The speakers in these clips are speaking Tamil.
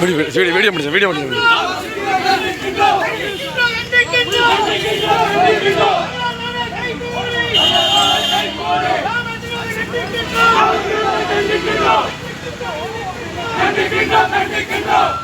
வீடியோ வீடியோ வீடியோ முடிச்சு வீடியோ முடிச்சு கண்டிக்கின்றோம். கண்டிக்கின்றோம்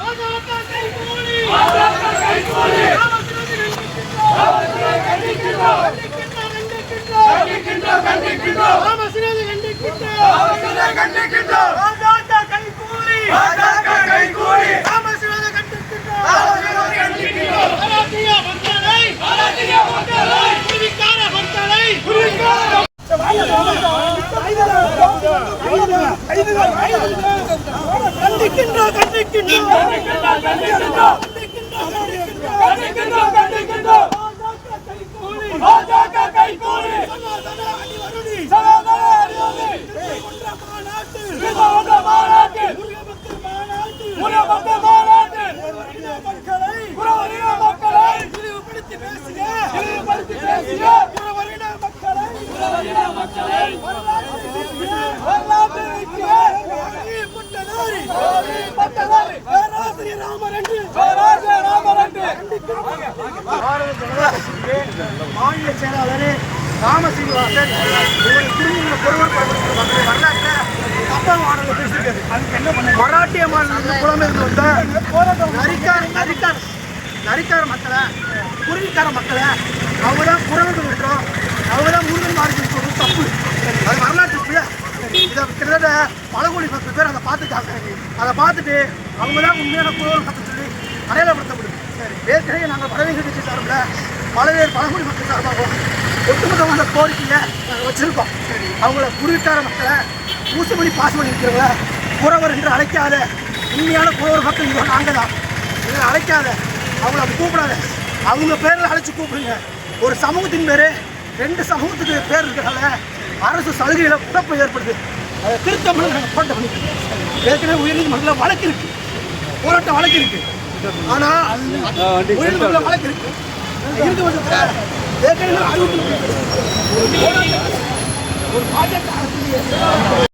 கண்டிக்கின்றோம் கண்டிக்கின்றோம் கண்டிக்கின்றோம் கண்டிக்கின்றோம் கண்டிக்கின்றோம் பாஜக கைகூலி மக்களை மக்களை மாநில செயலாளர் ராமசீனிவாசன் இவரை குடும்ப பொருள் வரலாற்றை அப்பா மாநில பேசியிருக்காரு மராட்டிய மாநிலத்தில் புலம்பெயர்ந்து வந்த நரிக்கார் நரிக்கார் நரிக்கார் மக்களை குருவிக்கார மக்களை அவங்க தான் குரல்கள் விட்டுறோம் அவங்க தான் முருகன் சொல்றது தப்பு. அது வரலாற்று பிழை பல கோடி பத்து பேர் அதை பார்த்துட்டாங்க. அதை பார்த்துட்டு அவங்க தான் உண்மையான குரல் கற்று சொல்லி அடையாளப்படுத்தப்படுது ஏற்கனவே நாங்கள் பறவைகள் கட்சி சார்பில் பலவேறு பழங்குடி மக்கள் சார்பாகவும் ஒட்டுமொத்தமான கோரிக்கையை நாங்கள் வச்சுருக்கோம். அவங்கள குருவிக்கார மக்களை ஊசுமணி பாசுமணி இருக்கிறவங்கள குறவர் என்று அழைக்காத உண்மையான குறவர் மக்கள் இவங்க நாங்கள் தான் இதை அழைக்காத அவங்கள கூப்பிடாத. அவங்க பேரில் அழைச்சி கூப்பிடுங்க. ஒரு சமூகத்தின் பேர் ரெண்டு சமூகத்துக்கு பேர் இருக்கிறதால அரசு சலுகையில் குழப்பம் ஏற்படுது. அதை திருத்தம்னு நாங்கள் போராட்டம் பண்ணிக்கிறோம் ஏற்கனவே உயர்நீதிமன்றத்தில் வழக்கு இருக்கு போராட்டம் வழக்கு இருக்கு ஆனால் உயர்நீதிமன்றத்தில் வழக்கு இருக்கு நீதிமன்றத்தில் ஏற்கனவே அறிவிப்பு ஒரு பாஜக அரசு